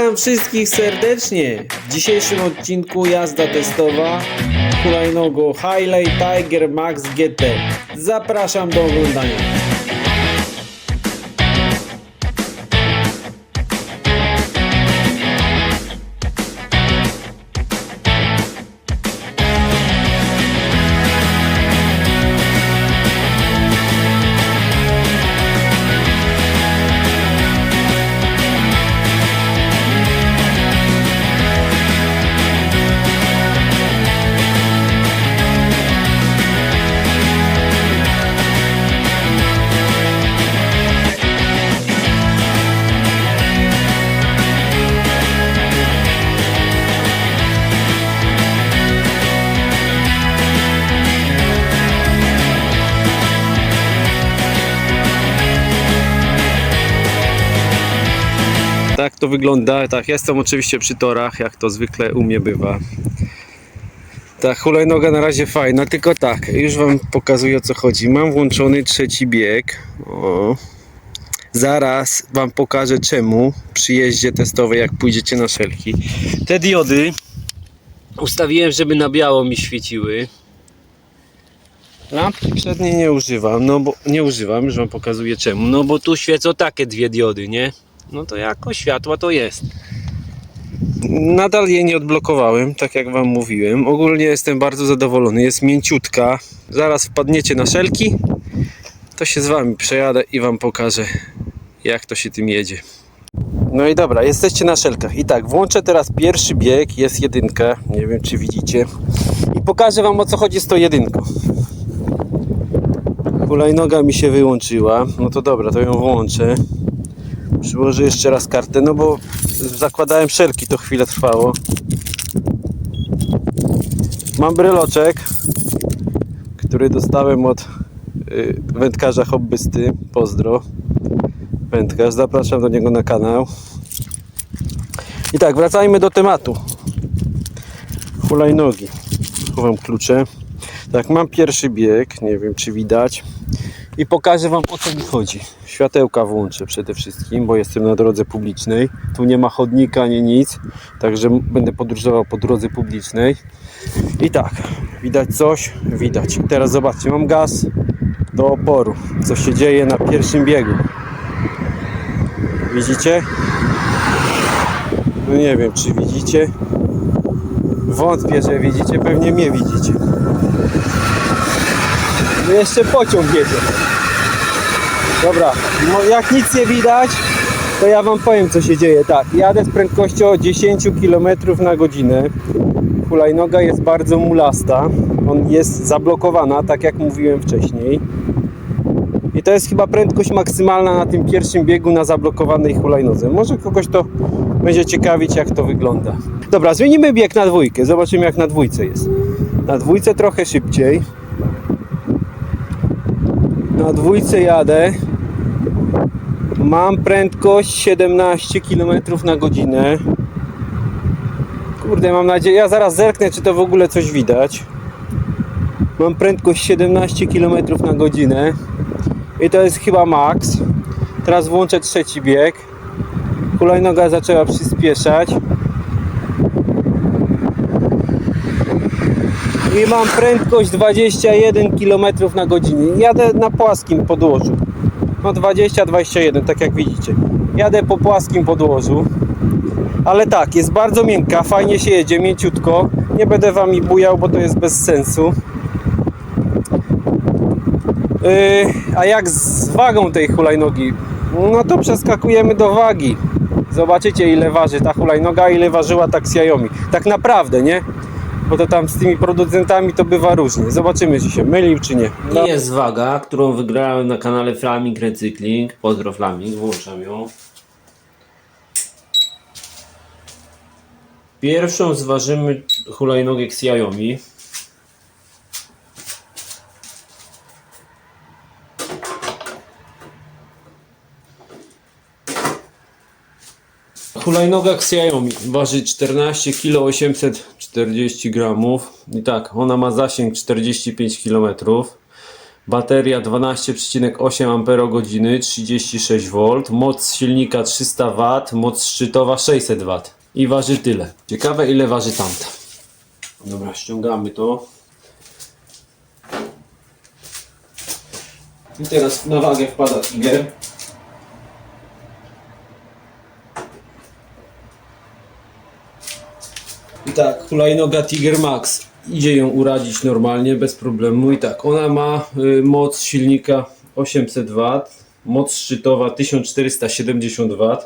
Witam wszystkich serdecznie. W dzisiejszym odcinku jazda testowa hulajnogo Highlight Tiger Max GT. Zapraszam do oglądania. Wygląda. Tak, jestem oczywiście przy torach, jak to zwykle u mnie bywa. Tak, hulajnoga na razie fajna, tylko tak, już Wam pokazuję o co chodzi. Mam włączony trzeci bieg. O. Zaraz Wam pokażę czemu przy jeździe testowej, jak pójdziecie na szelki. Te diody ustawiłem, żeby na biało mi świeciły. Lampki przedniej nie używam, no bo nie używam, już Wam pokazuję czemu. No bo tu świecą takie dwie diody, nie? No to jako światła to jest. Nadal jej nie odblokowałem, tak jak Wam mówiłem. Ogólnie jestem bardzo zadowolony. Jest mięciutka. Zaraz wpadniecie na szelki. To się z Wami przejadę i Wam pokażę, jak to się tym jedzie. No i dobra, jesteście na szelkach. I tak, włączę teraz pierwszy bieg. Jest jedynka. Nie wiem, czy widzicie. I pokażę Wam, o co chodzi z tą jedynką. Hulajnoga mi się wyłączyła. No to dobra, to ją włączę. Przyłożę jeszcze raz kartę, no bo zakładałem szelki, to chwilę trwało. Mam bryloczek, który dostałem od y, wędkarza hobbysty. Pozdro. Wędkarz, zapraszam do niego na kanał. I tak, wracajmy do tematu. Hulajnogi. Chowam klucze. Tak, mam pierwszy bieg, nie wiem czy widać. I pokażę Wam o co mi chodzi. Światełka włączę przede wszystkim, bo jestem na drodze publicznej. Tu nie ma chodnika, ani nic, także będę podróżował po drodze publicznej. I tak, widać coś? Widać. Teraz zobaczcie, mam gaz do oporu. Co się dzieje na pierwszym biegu. Widzicie? No nie wiem, czy widzicie. Wątpię, że widzicie, pewnie mnie widzicie. No jeszcze pociąg jedzie. Dobra, no jak nic nie widać, to ja wam powiem co się dzieje. Tak, jadę z prędkością 10 km na godzinę. Hulajnoga jest bardzo mulasta. On jest zablokowana, tak jak mówiłem wcześniej. I to jest chyba prędkość maksymalna na tym pierwszym biegu na zablokowanej hulajnodze. Może kogoś to będzie ciekawić, jak to wygląda. Dobra, zmienimy bieg na dwójkę. Zobaczymy, jak na dwójce jest. Na dwójce trochę szybciej. Na dwójce jadę. Mam prędkość 17 km na godzinę. Kurde, mam nadzieję. Ja zaraz zerknę, czy to w ogóle coś widać. Mam prędkość 17 km na godzinę. I to jest chyba maks. Teraz włączę trzeci bieg. Hulajnoga zaczęła przyspieszać. i mam prędkość 21 km na godzinę. Jadę na płaskim podłożu. No 20-21, tak jak widzicie. Jadę po płaskim podłożu. Ale tak, jest bardzo miękka, fajnie się jedzie, mięciutko. Nie będę wami bujał, bo to jest bez sensu. Yy, a jak z wagą tej hulajnogi? No to przeskakujemy do wagi. Zobaczycie ile waży ta hulajnoga, ile ważyła ta Xiaomi. Tak naprawdę, nie? Bo to tam z tymi producentami to bywa różnie. Zobaczymy, czy się mylił, czy nie. I jest waga, którą wygrałem na kanale Flaming Recykling. Pozdro Flaming, włączam ją. Pierwszą zważymy hulajnogę Xiaomi. Hulajnoga Xiaomi waży 14 kg 840 gramów i tak, ona ma zasięg 45 km. Bateria 12,8 Ah 36 V, moc silnika 300 W, moc szczytowa 600 W i waży tyle. Ciekawe ile waży tamta. Dobra, ściągamy to. I teraz na wagę wpada Tiger. I tak, hulajnoga Tiger Max. Idzie ją uradzić normalnie, bez problemu. I tak, ona ma y, moc silnika 800 W, moc szczytowa 1470 W.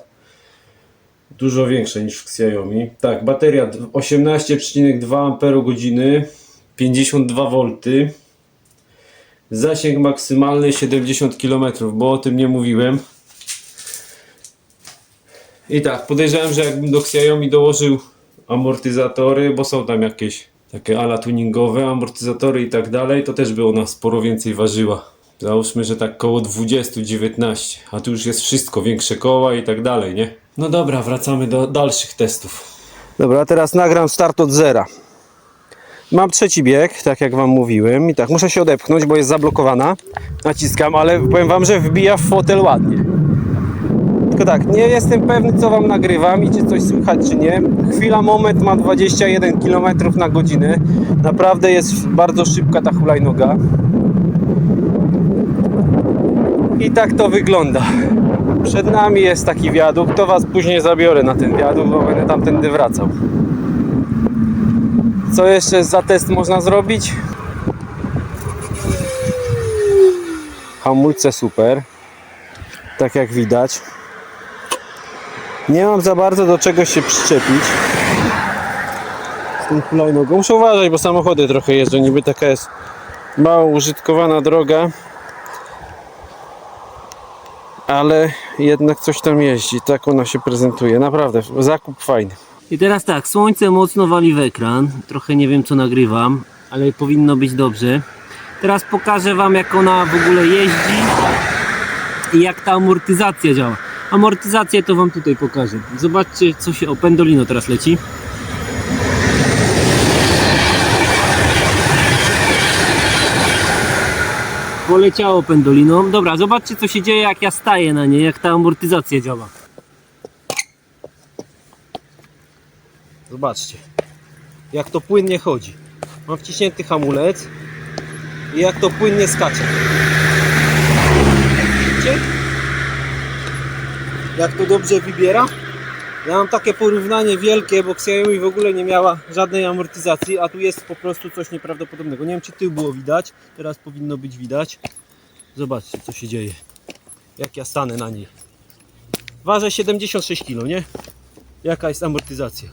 Dużo większa niż w Xiaomi. Tak, bateria 18,2 Ah 52 V. Zasięg maksymalny 70 km, bo o tym nie mówiłem. I tak, podejrzewam, że jakbym do Xiaomi dołożył amortyzatory, bo są tam jakieś takie ala tuningowe, amortyzatory i tak dalej, to też by ona sporo więcej ważyła. Załóżmy, że tak koło 20-19, a tu już jest wszystko, większe koła i tak dalej, nie? No dobra, wracamy do dalszych testów. Dobra, teraz nagram start od zera. Mam trzeci bieg, tak jak Wam mówiłem. I tak, muszę się odepchnąć, bo jest zablokowana. Naciskam, ale powiem Wam, że wbija w fotel ładnie. Tylko tak, nie jestem pewny, co Wam nagrywam i czy coś słychać, czy nie. Chwila, moment, mam 21 km na godzinę. Naprawdę jest bardzo szybka ta hulajnoga. I tak to wygląda. Przed nami jest taki wiadukt, to Was później zabiorę na ten wiadukt, bo będę tamtędy wracał. Co jeszcze za test można zrobić? Hamulce super. Tak jak widać. Nie mam za bardzo do czego się przyczepić. Z tą hulajnogą. Muszę uważać, bo samochody trochę jeżdżą. Niby taka jest mało użytkowana droga. Ale jednak coś tam jeździ. Tak ona się prezentuje. Naprawdę, zakup fajny. I teraz tak, słońce mocno wali w ekran. Trochę nie wiem co nagrywam, ale powinno być dobrze. Teraz pokażę Wam jak ona w ogóle jeździ i jak ta amortyzacja działa. Amortyzację to Wam tutaj pokażę. Zobaczcie co się... O, pendolino teraz leci. Poleciało pendolino. Dobra, zobaczcie co się dzieje jak ja staję na niej, jak ta amortyzacja działa. Zobaczcie, jak to płynnie chodzi. Mam wciśnięty hamulec i jak to płynnie skacze. Widzicie? Jak to dobrze wybiera? Ja mam takie porównanie wielkie, bo Xiaomi w ogóle nie miała żadnej amortyzacji, a tu jest po prostu coś nieprawdopodobnego. Nie wiem czy tył było widać, teraz powinno być widać. Zobaczcie co się dzieje. Jak ja stanę na niej. Ważę 76 kg, nie? Jaka jest amortyzacja?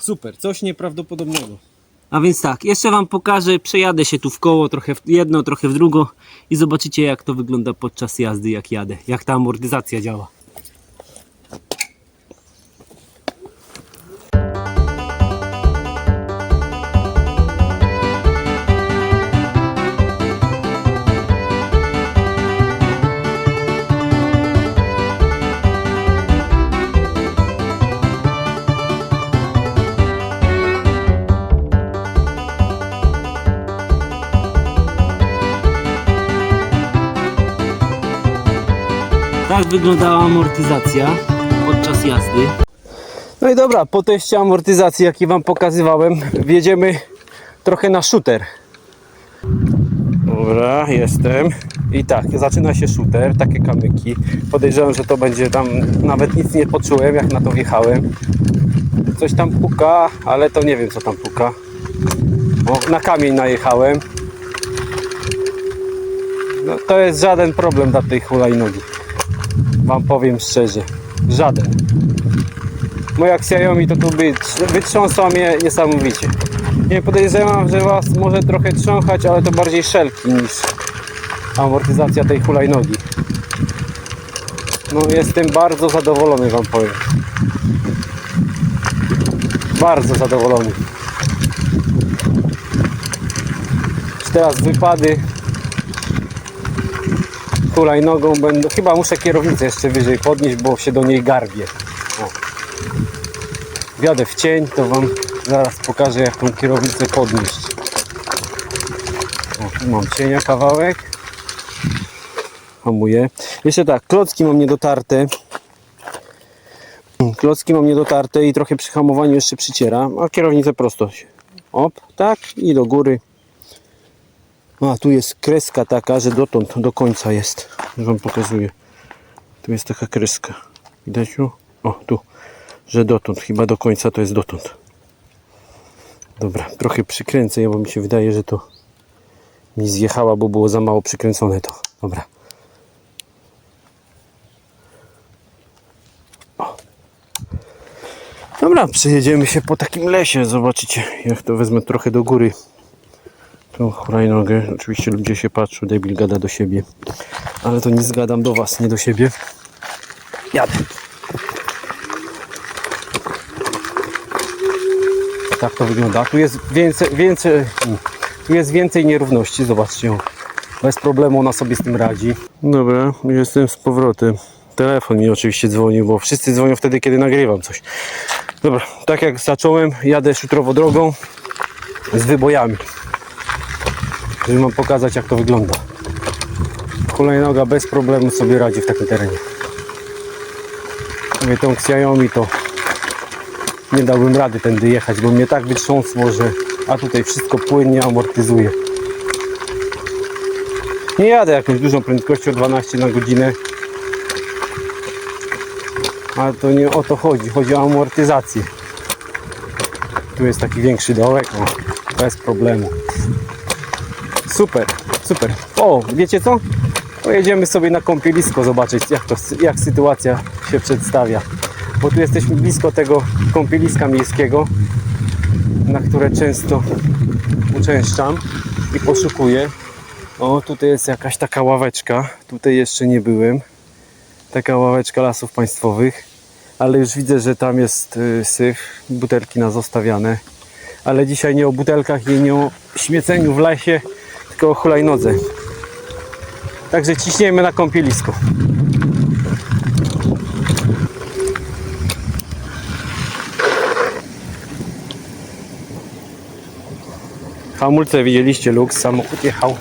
Super, coś nieprawdopodobnego. A więc tak, jeszcze Wam pokażę, przejadę się tu w koło, trochę w jedno, trochę w drugo i zobaczycie jak to wygląda podczas jazdy, jak jadę, jak ta amortyzacja działa. Tak wyglądała amortyzacja podczas jazdy. No i dobra, po teście amortyzacji, jaki Wam pokazywałem, wjedziemy trochę na shooter. Dobra, jestem. I tak, zaczyna się shooter, takie kamyki. Podejrzewam, że to będzie tam, nawet nic nie poczułem, jak na to wjechałem. Coś tam puka, ale to nie wiem, co tam puka. Bo na kamień najechałem. No, to jest żaden problem dla tej hulajnogi. Wam powiem szczerze. Żaden. Moja Xiaomi to tu by wytrząsła mnie niesamowicie. Nie podejrzewam, że was może trochę trząchać, ale to bardziej szelki niż amortyzacja tej hulajnogi. No jestem bardzo zadowolony wam powiem. Bardzo zadowolony. Teraz wypady hulajnogą będą. Chyba muszę kierownicę jeszcze wyżej podnieść, bo się do niej garbię. O. wjadę w cień, to Wam zaraz pokażę jak tą kierownicę podnieść. O, tu mam cienia kawałek. Hamuję. Jeszcze tak, klocki mam niedotarte. Klocki mam niedotarte i trochę przy hamowaniu jeszcze przyciera, a kierownicę prosto. Op, tak i do góry. A, tu jest kreska taka, że dotąd, do końca jest. Już Wam pokazuję. Tu jest taka kreska. Widać ją? O, tu. Że dotąd, chyba do końca to jest dotąd. Dobra, trochę przykręcę, bo mi się wydaje, że to mi zjechała, bo było za mało przykręcone to. Dobra. O. Dobra, przejedziemy się po takim lesie. Zobaczycie, jak to wezmę trochę do góry. Tą hulajnogę. Oczywiście ludzie się patrzą, debil gada do siebie. Ale to nie zgadam do was, nie do siebie. Jadę. Tak to wygląda. Tu jest więcej, więcej, tu jest więcej nierówności, zobaczcie. Bez problemu ona sobie z tym radzi. Dobra, jestem z powrotem. Telefon mi oczywiście dzwonił, bo wszyscy dzwonią wtedy, kiedy nagrywam coś. Dobra, tak jak zacząłem, jadę szutrowo drogą z wybojami. Żeby wam pokazać jak to wygląda. Hulajnoga bez problemu sobie radzi w takim terenie. Mówię, tą Xiaomi to nie dałbym rady tędy jechać, bo mnie tak wytrząsło, że a tutaj wszystko płynnie amortyzuje. Nie jadę jakąś dużą prędkością 12 na godzinę. Ale to nie o to chodzi, chodzi o amortyzację. Tu jest taki większy dołek, o, bez problemu. Super, super. O, wiecie co? Pojedziemy sobie na kąpielisko zobaczyć, jak, to, jak sytuacja się przedstawia. Bo tu jesteśmy blisko tego kąpieliska miejskiego, na które często uczęszczam i poszukuję. O, tutaj jest jakaś taka ławeczka. Tutaj jeszcze nie byłem. Taka ławeczka lasów państwowych. Ale już widzę, że tam jest y, syf, butelki na zostawiane. Ale dzisiaj nie o butelkach i nie o śmieceniu w lesie, tylko o hulajnodze. Także ciśniemy na kąpielisko. Hamulce widzieliście, luks, samochód jechał.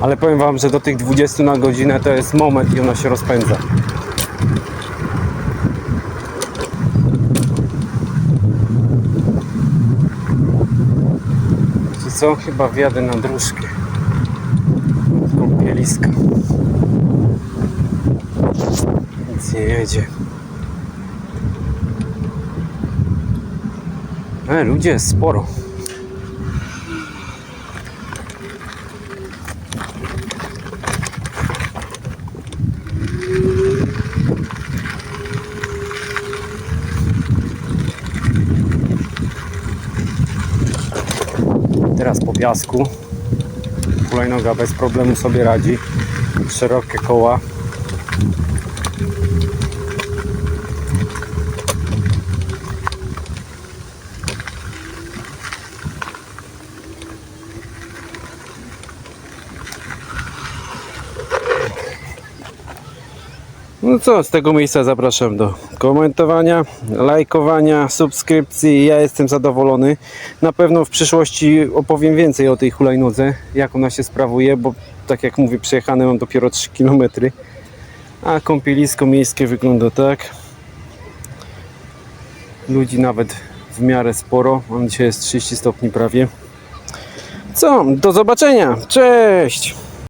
Ale powiem wam, że do tych 20 na godzinę to jest moment i ona się rozpędza. Co? Chyba wjadę na dróżkę. Kąpieliska. Nic nie jedzie. E, ludzie sporo. Teraz po piasku. Hulajnoga bez problemu sobie radzi. Szerokie koła. No co, z tego miejsca zapraszam do komentowania, lajkowania, subskrypcji. Ja jestem zadowolony. Na pewno w przyszłości opowiem więcej o tej hulajnodze, jak ona się sprawuje, bo tak jak mówię, przejechane mam dopiero 3 km. A kąpielisko miejskie wygląda tak. Ludzi nawet w miarę sporo. Mam dzisiaj jest 30 stopni prawie. Co? Do zobaczenia. Cześć!